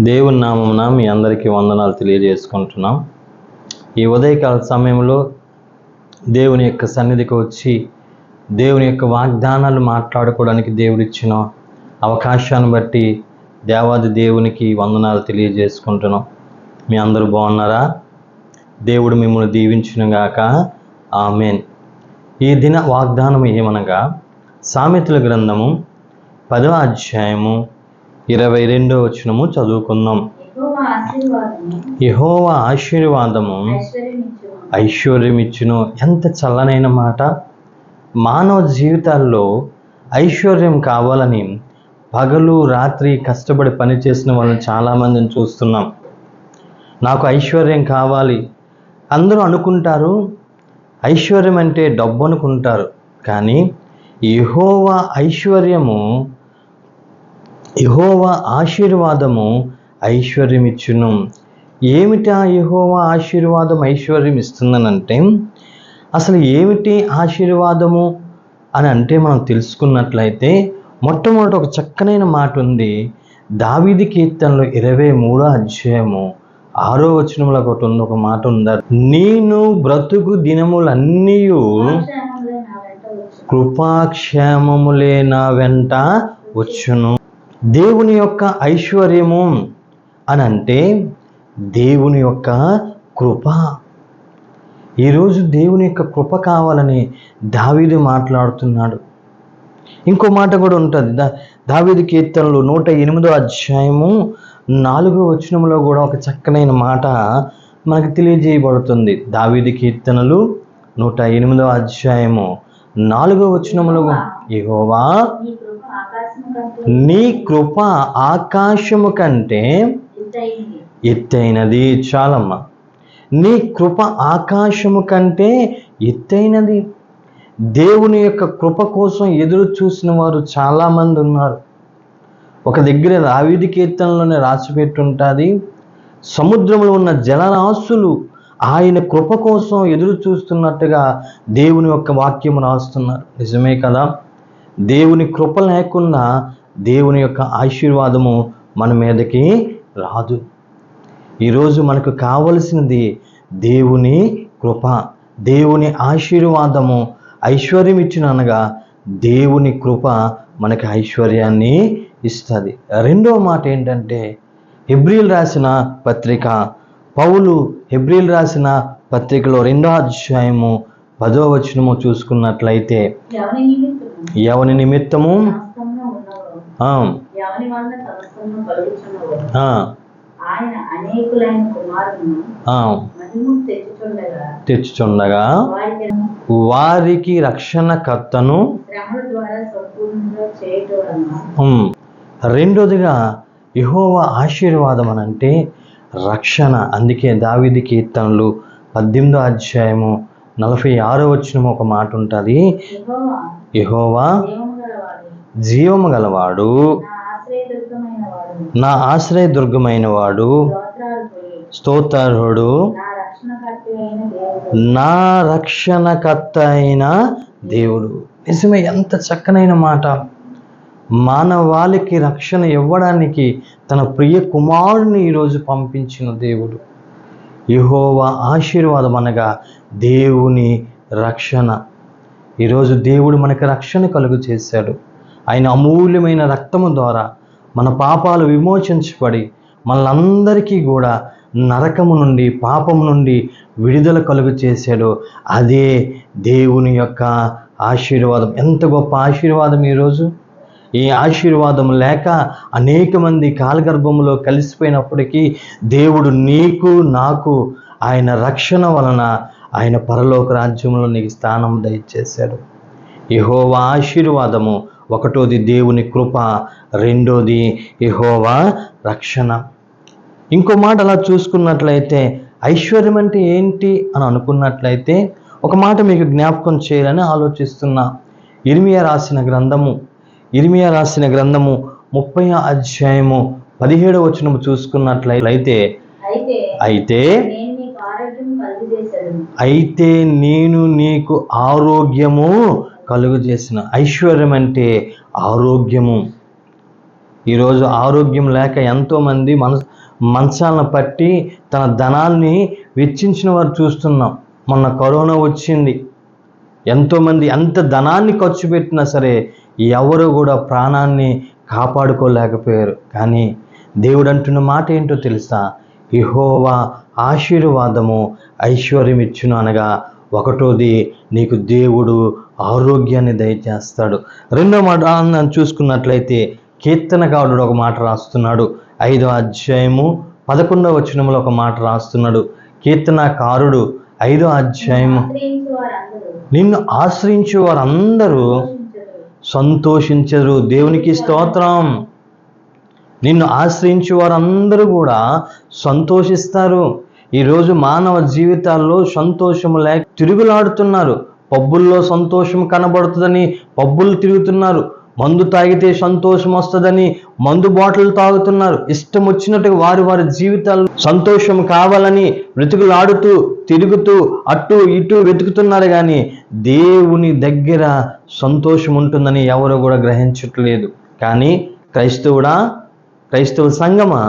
దేవుని నామమున మీ అందరికీ వందనాలు తెలియజేసుకుంటున్నాం. ఈ ఉదయకాల సమయంలో దేవుని యొక్క సన్నిధికి వచ్చి దేవుని యొక్క వాగ్దానాలు మాట్లాడుకోవడానికి దేవుడిచ్చిన అవకాశాన్ని బట్టి దేవాది దేవునికి వందనాలు తెలియజేసుకుంటున్నాం. మీ అందరూ బాగున్నారా? దేవుడు మిమ్మల్ని దీవించునుగాక. ఆమెన్. ఈ దిన వాగ్దానం ఏమనగా సామెతల గ్రంథము పదవ అధ్యాయము ఇరవై రెండో వచనము చదువుకుందాం. యెహోవా ఆశీర్వాదము. ఐశ్వర్యమిచ్చును. ఎంత చల్లనైన మాట. మానవ జీవితాల్లో ఐశ్వర్యం కావాలని పగలు రాత్రి కష్టపడి పనిచేసిన వాళ్ళని చాలామందిని చూస్తున్నాం. నాకు ఐశ్వర్యం కావాలి. అందరూ అనుకుంటారు ఐశ్వర్యం అంటే డబ్బు అనుకుంటారు. కానీ యహోవా ఐశ్వర్యము యహోవా ఆశీర్వాదము ఐశ్వర్యం ఇచ్చును ఏమిటి ఆ యహోవా ఆశీర్వాదం ఐశ్వర్యం ఇస్తుందనంటే అసలు ఏమిటి ఆశీర్వాదము అని అంటే మనం తెలుసుకున్నట్లయితే మొట్టమొదటి ఒక చక్కనైన మాట ఉంది. దావీది కీర్తనలో ఇరవై మూడో అధ్యాయము ఆరో వచనంలో ఒకటి ఉంది ఒక మాట ఉందా. నేను బ్రతుకు దినములన్నీ కృపాక్షేమములే నా వెంట వచ్చును. దేవుని యొక్క ఐశ్వర్యము అని అంటే దేవుని యొక్క కృప. ఈరోజు దేవుని యొక్క కృప కావాలని దావీదు మాట్లాడుతున్నాడు. ఇంకో మాట కూడా ఉంటుంది. దా దావీదు కీర్తనలు నూట ఎనిమిదో అధ్యాయము నాలుగో వచనంలో కూడా ఒక చక్కనైన మాట మనకు తెలియజేయబడుతుంది. దావీది కీర్తనలు నూట ఎనిమిదో అధ్యాయము నాలుగో వచనములు ఏహోవా నీ కృప ఆకాశము కంటే ఎత్తైనది. చాలమ్మ. నీ కృప ఆకాశము కంటే ఎత్తైనది. దేవుని యొక్క కృప కోసం ఎదురు చూసిన వారు చాలామంది ఉన్నారు. ఒక దగ్గర రావిధి కీర్తనలోనే రాసిపెట్టుంటుంది సముద్రంలో ఉన్న జలరాశులు ఆయన కృప కోసం ఎదురు చూస్తున్నట్టుగా దేవుని యొక్క వాక్యము రాస్తున్నారు. నిజమే కదా? దేవుని కృప లేకుండా దేవుని యొక్క ఆశీర్వాదము మన మీదకి రాదు. ఈరోజు మనకు కావలసినది దేవుని కృప దేవుని ఆశీర్వాదము ఐశ్వర్యం ఇచ్చిన అనగా దేవుని కృప మనకి ఐశ్వర్యాన్ని ఇస్తుంది. రెండవ మాట ఏంటంటే హెబ్రిల్ రాసిన పత్రిక పౌలు హెబ్రిల్ రాసిన పత్రికలో రెండో అధ్యాయము పదో వచనము చూసుకున్నట్లయితే ఎవని నిమిత్తము తెచ్చుచుండగా వారికి వలన ఉమ్, రెండోదిగా యహోవ ఆశీర్వాదం అని అంటే రక్షణ. అందుకే దావిది కీర్తనలు పద్దెనిమిదో అధ్యాయము నలభై ఆరో వచ్చిన ఒక మాట ఉంటుంది యహోవా జీవము గలవాడు. నా ఆశ్రయదుర్గమైన వాడు నా వాడు నా రక్షణకర్త అయిన దేవుడు. నిజమే ఎంత చక్కనైన మాట. మానవాళికి రక్షణ ఇవ్వడానికి తన ప్రియ కుమారుని ఈరోజు పంపించిన దేవుడు. యహోవా ఆశీర్వాదం అనగా దేవుని రక్షణ. ఈరోజు దేవుడు మనకు రక్షణ కలుగు చేశాడు. ఆయన అమూల్యమైన రక్తము ద్వారా మన పాపాలు విమోచించబడి మనలందరికీ కూడా నరకము నుండి పాపం నుండి విడుదల కలుగు చేశాడు. అదే దేవుని యొక్క ఆశీర్వాదం. ఎంత గొప్ప ఆశీర్వాదం ఈరోజు. ఈ ఆశీర్వాదం లేక అనేక మంది కాలగర్భంలో కలిసిపోయినప్పటికీ దేవుడు నీకు నాకు ఆయన రక్షణ వలన ఆయన పరలోక రాజ్యంలో నీకు స్థానం దయచేశాడు. యెహోవా ఆశీర్వాదము ఒకటోది దేవుని కృప రెండోది యెహోవా రక్షణ. ఇంకో మాట అలా చూసుకున్నట్లయితే ఐశ్వర్యం అంటే ఏంటి అని అనుకున్నట్లయితే ఒక మాట మీకు జ్ఞాపకం చేయాలని ఆలోచిస్తున్నా. ఇర్మియా రాసిన గ్రంథము ఇర్మియా రాసిన గ్రంథము ముప్పై అధ్యాయము పదిహేడవ వచనము చూసుకున్నట్లయితే అయితే అయితే నేను నీకు ఆరోగ్యం కలుగజేశాను అయితే నేను నీకు ఆరోగ్యము కలుగు చేసిన ఐశ్వర్యం అంటే ఆరోగ్యము. ఈరోజు ఆరోగ్యం లేక ఎంతోమంది మన మంచాలను పట్టి తన ధనాన్ని వెచ్చించిన వారు చూస్తున్నాం. మొన్న కరోనా వచ్చింది. ఎంతోమంది ఎంత ధనాన్ని ఖర్చు పెట్టినా సరే ఎవరు కూడా ప్రాణాన్ని కాపాడుకోలేకపోయారు. కానీ దేవుడు అంటున్న మాట ఏంటో తెలుసా? ఇహోవా ఆశీర్వాదము ఐశ్వర్యం ఇచ్చును అనగా ఒకటోది నీకు దేవుడు ఆరోగ్యాన్ని దయచేస్తాడు. రెండో మాట చూసుకున్నట్లయితే కీర్తనకారుడు ఒక మాట రాస్తున్నాడు. ఐదో అధ్యాయము పదకొండవ వచనంలో ఒక మాట రాస్తున్నాడు. కీర్తనకారుడు ఐదో అధ్యాయము నిన్ను ఆశ్రయించే వారందరూ సంతోషించరు. దేవునికి స్తోత్రం. నిన్ను ఆశ్రయించే వారందరూ కూడా సంతోషిస్తారు. ఈరోజు మానవ జీవితాల్లో సంతోషం లేక తిరుగులాడుతున్నారు. పబ్బుల్లో సంతోషం కనబడుతుందని పబ్బులు తిరుగుతున్నారు. మందు తాగితే సంతోషం వస్తుందని మందు బాటిల్ తాగుతున్నారు. ఇష్టం వచ్చినట్టుగా వారి వారి జీవితాలు సంతోషం కావాలని వెతుకులాడుతూ తిరుగుతూ అటు ఇటు వెతుకుతున్నారు కానీ దేవుని దగ్గర సంతోషం ఉంటుందని ఎవరు కూడా గ్రహించట్లేదు. కానీ క్రైస్తవుడా క్రైస్తవ సంగమా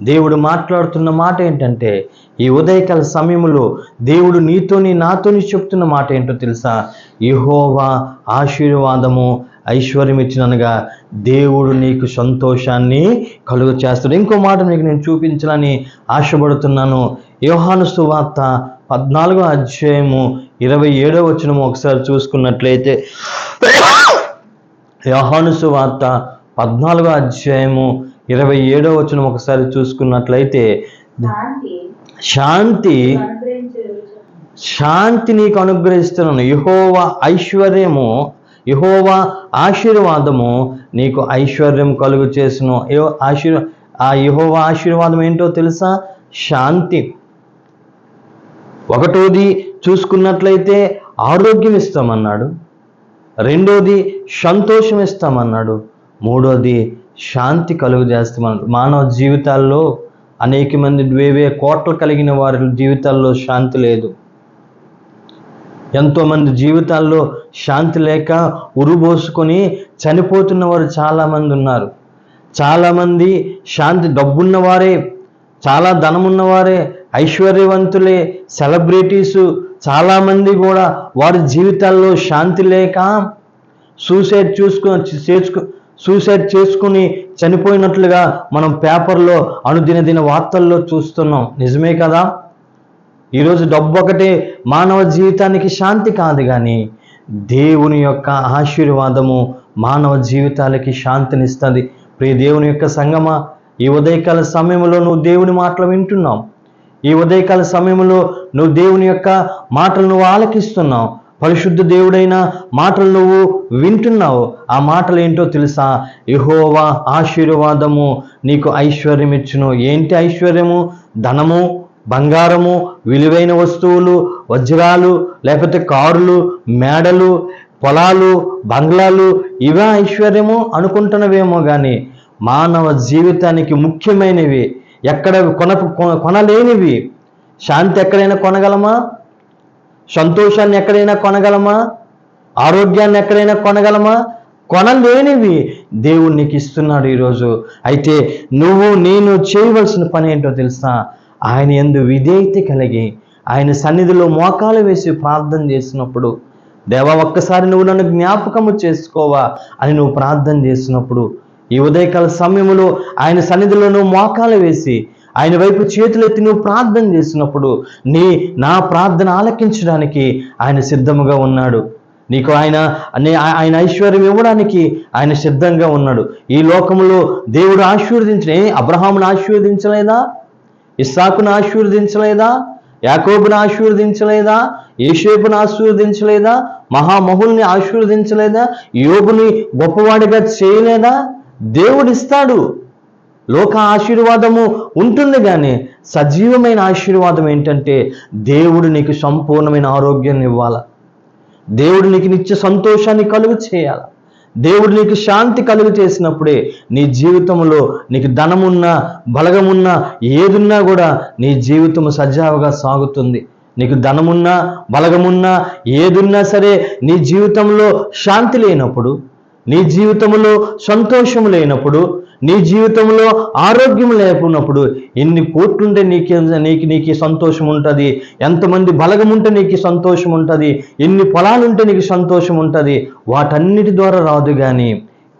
దేవుడు మాట్లాడుతున్న మాట ఏంటంటే ఈ ఉదయకాల సమయంలో దేవుడు నీతోని నాతోని చెప్తున్న మాట ఏంటో తెలుసా? యహోవా ఆశీర్వాదము ఐశ్వర్యం ఇచ్చిననగా దేవుడు నీకు సంతోషాన్ని కలుగు చేస్తాడు ఇంకో మాట మీకు నేను చూపించాలని ఆశపడుతున్నాను. యోహాను సువార్త పద్నాలుగో అధ్యాయము ఇరవై ఏడో వచనము ఒకసారి చూసుకున్నట్లయితే యోహాను సువార్త పద్నాలుగో అధ్యాయము ఇరవై ఏడో వచనం ఒకసారి చూసుకున్నట్లయితే శాంతి. శాంతి నీకు అనుగ్రహిస్తున్నాను. యహోవా ఐశ్వర్యము యహోవా ఆశీర్వాదము నీకు ఐశ్వర్యం కలుగు చేసిన ఆశీర్ ఆ యహోవా ఆశీర్వాదం ఏంటో తెలుసా? శాంతి. ఒకటోది చూసుకున్నట్లయితే ఆరోగ్యం ఇస్తామన్నాడు. రెండోది సంతోషం ఇస్తామన్నాడు. మూడోది శాంతి కలుగు చేస్తామన్నాడు మానవ జీవితాల్లో అనేక మంది వేవే కోట్లు కలిగిన వారి జీవితాల్లో శాంతి లేదు. ఎంతోమంది జీవితాల్లో శాంతి లేక ఉరుబోసుకొని చనిపోతున్న వారు చాలామంది ఉన్నారు. చాలామంది శాంతి డబ్బున్నవారే చాలా ధనమున్నవారే ఐశ్వర్యవంతులే సెలబ్రిటీసు చాలామంది కూడా వారి జీవితాల్లో శాంతి లేక సూసైడ్ చూసుకొని చేసుకు సూసైడ్ చేసుకుని చనిపోయినట్లుగా మనం పేపర్లో అనుదిన దిన వార్తల్లో చూస్తున్నాం. నిజమే కదా? ఈరోజు డబ్బు ఒకటే మానవ జీవితానికి శాంతి కాదు కానీ దేవుని యొక్క ఆశీర్వాదము మానవ జీవితాలకి శాంతినిస్తుంది. ప్రియ దేవుని యొక్క సంగమా ఈ ఉదయకాల సమయంలో నువ్వు దేవుని మాటలు వింటున్నావు. ఈ ఉదయకాల సమయంలో నువ్వు దేవుని యొక్క మాటలు నువ్వు ఆలకిస్తున్నావు. పరిశుద్ధ దేవుడైన మాటలు నువ్వు వింటున్నావు. ఆ మాటలు ఏంటో తెలుసా? యహోవా ఆశీర్వాదము నీకు ఐశ్వర్యం ఇచ్చును. ఏంటి ఐశ్వర్యము? ధనము బంగారము విలువైన వస్తువులు వజ్రాలు లేకపోతే కారులు మేడలు పొలాలు బంగ్లాలు ఇవే ఐశ్వర్యము అనుకుంటున్నవేమో కానీ మానవ జీవితానికి ముఖ్యమైనవి. ఎక్కడ కొన కొనలేనివి. శాంతి ఎక్కడైనా కొనగలమా? సంతోషాన్ని ఎక్కడైనా కొనగలమా? ఆరోగ్యాన్ని ఎక్కడైనా కొనగలమా? కొనలేనివి దేవుడు నీకు ఇస్తున్నాడు ఈరోజు. అయితే నువ్వు నేను చేయవలసిన పని ఏంటో తెలుసా? ఆయన ఎందు విధేయత కలిగి ఆయన సన్నిధిలో మోకాలు వేసి ప్రార్థన చేసినప్పుడు దేవా ఒక్కసారి నువ్వు నన్ను జ్ఞాపకము చేసుకోవా అని నువ్వు ప్రార్థన చేసినప్పుడు ఈ ఉదయకాల సమయంలో ఆయన సన్నిధిలో నువ్వు మోకాలు వేసి ఆయన వైపు చేతులెత్తి నువ్వు ప్రార్థన చేసినప్పుడు నీ నా ప్రార్థన ఆలకించడానికి ఆయన సిద్ధముగా ఉన్నాడు. నీకు ఆయన ఆయన ఐశ్వర్యం ఇవ్వడానికి ఆయన సిద్ధంగా ఉన్నాడు. ఈ లోకంలో దేవుడు ఆశీర్వదించిన అబ్రహామును ఆశీర్వదించలేదా? ఇస్సాకును ఆశీర్వదించలేదా? యాకోబును ఆశీర్వదించలేదా? ఏషేపును ఆశీర్వదించలేదా? మహామహుల్ని ఆశీర్వదించలేదా? యోగుని గొప్పవాడిగా చేయలేదా? దేవుడిస్తాడు. లోక ఆశీర్వాదము ఉంటుంది కానీ సజీవమైన ఆశీర్వాదం ఏంటంటే దేవుడు నీకు సంపూర్ణమైన ఆరోగ్యాన్ని ఇవ్వాల? దేవుడు నీకు నిత్య సంతోషాన్ని కలుగు చేయాల? దేవుడు నీకు శాంతి కలుగు చేసినప్పుడే నీ జీవితంలో నీకు ధనమున్నా బలగమున్నా ఏదున్నా కూడా నీ జీవితం సజావుగా సాగుతుంది. నీకు ధనమున్నా బలగమున్నా ఏదున్నా సరే నీ జీవితంలో శాంతి లేనప్పుడు నీ జీవితంలో సంతోషం లేనప్పుడు నీ జీవితంలో ఆరోగ్యం లేకున్నప్పుడు ఎన్ని కోట్లుంటే నీకే నీకు నీకు సంతోషం ఉంటుంది ఎంతమంది బలగం ఉంటే నీకు సంతోషం ఉంటుంది ఎన్ని పొలాలుంటే నీకు సంతోషం ఉంటుంది వాటన్నిటి ద్వారా రాదు కానీ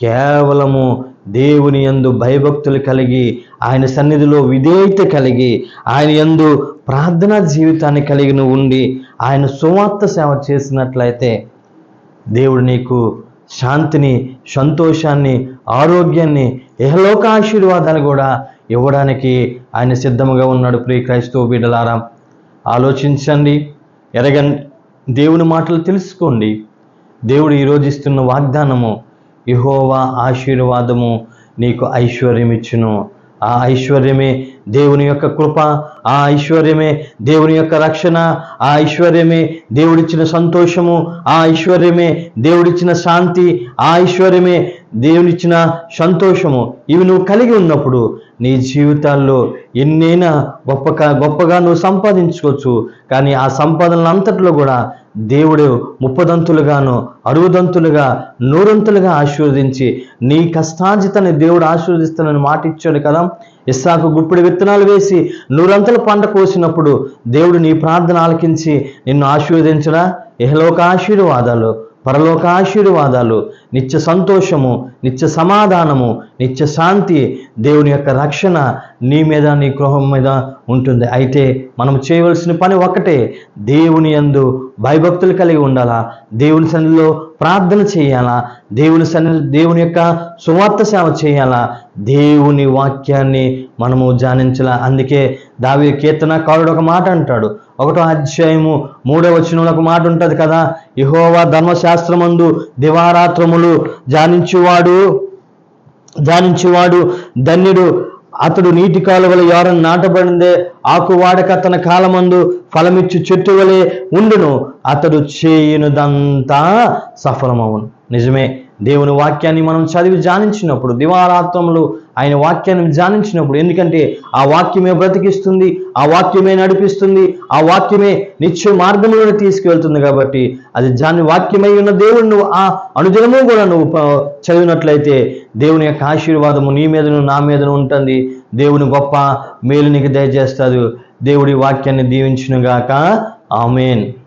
కేవలము దేవుని యందు భయభక్తులు కలిగి ఆయన సన్నిధిలో విధేయత కలిగి ఆయన యందు ప్రార్థనా జీవితాన్ని కలిగి ఉండి ఆయన సువార్త సేవ చేసినట్లయితే దేవుడు నీకు శాంతిని సంతోషాన్ని ఆరోగ్యాన్ని ఇహలోక ఆశీర్వాదాలు కూడా ఇవ్వడానికి ఆయన సిద్ధముగా ఉన్నాడు. ప్రియ క్రైస్తవ బిడ్డలారా ఆలోచించండి ఎరగన్ దేవుని మాటలు తెలుసుకోండి. దేవుడు ఈరోజు ఇస్తున్న వాగ్దానము యహోవా ఆశీర్వాదము నీకు ఐశ్వర్యం ఇచ్చును ఆ ఐశ్వర్యమే దేవుని యొక్క కృప ఆ ఐశ్వర్యమే దేవుని యొక్క రక్షణ ఆ ఐశ్వర్యమే దేవుడిచ్చిన సంతోషము ఆ ఐశ్వర్యమే దేవుడిచ్చిన శాంతి ఆ ఐశ్వర్యమే దేవునిచ్చిన సంతోషము. ఇవి నువ్వు కలిగి ఉన్నప్పుడు నీ జీవితాల్లో ఎన్నైనా గొప్పగా గొప్పగా నువ్వు సంపాదించుకోవచ్చు. కానీ ఆ సంపాదనలు అంతట్లో కూడా దేవుడు ముప్పదంతులుగాను అరువుదంతులుగా నూరంతులుగా ఆశీర్వదించి నీ కష్టార్జితాన్ని దేవుడు ఆశీర్వదిస్తానని మాట ఇచ్చాడు కదా. ఇస్సాకు గుప్పిడి విత్తనాలు వేసి నూరంతల పంట కోసినప్పుడు దేవుడు నీ ప్రార్థన ఆలకించి నిన్ను ఆశీర్వదించడా ఇహలోక ఆశీర్వాదాలు పరలోక ఆశీర్వాదాలు నిత్య సంతోషము నిత్య సమాధానము నిత్య శాంతి దేవుని యొక్క రక్షణ నీ మీద నీ గృహం మీద ఉంటుంది. అయితే మనం చేయవలసిన పని ఒకటే దేవుని యందు భయభక్తులు కలిగి ఉండాలా? దేవుని సన్నిధిలో ప్రార్థన చేయాలా? దేవుని సన్ని దేవుని యొక్క సువార్త సేవ చేయాలా? దేవుని వాక్యాన్ని మనము ధ్యానించాలా? అందుకే దావి కీర్తనకారుడు ఒక మాట అంటాడు. ఒకటో అధ్యాయము మూడో వచనంలో ఒక మాట ఉంటుంది కదా? యహోవా ధర్మశాస్త్రమందు దివారాత్రములు ధ్యానించువాడు ధ్యానించువాడు ధన్యుడు. అతడు నీటి కాలువల ఎవరని నాటబడిందే. ఆకు వాడక తన కాలమందు ఫలమిచ్చు చెట్టు వలె ఉండును. అతడు చేయునుదంతా సఫలమవును. నిజమే. దేవుని వాక్యాన్ని మనం చదివి ధ్యానించినప్పుడు దివారాత్రములు ఆయన వాక్యాన్ని ధ్యానించినప్పుడు ఎందుకంటే ఆ వాక్యమే బ్రతికిస్తుంది ఆ వాక్యమే నడిపిస్తుంది ఆ వాక్యమే నిత్య మార్గంలోనే తీసుకువెళ్తుంది కాబట్టి అది జాని వాక్యమై ఉన్న దేవుడు నువ్వు ఆ అనుదినము కూడా నువ్వు చదివినట్లయితే దేవుని యొక్క ఆశీర్వాదము నీ మీదను నా మీదను ఉంటుంది. దేవుని గొప్ప మేలు నీకు దయచేస్తాడు. దేవుడి వాక్యాన్ని దీవించునుగాక. ఆమెన్.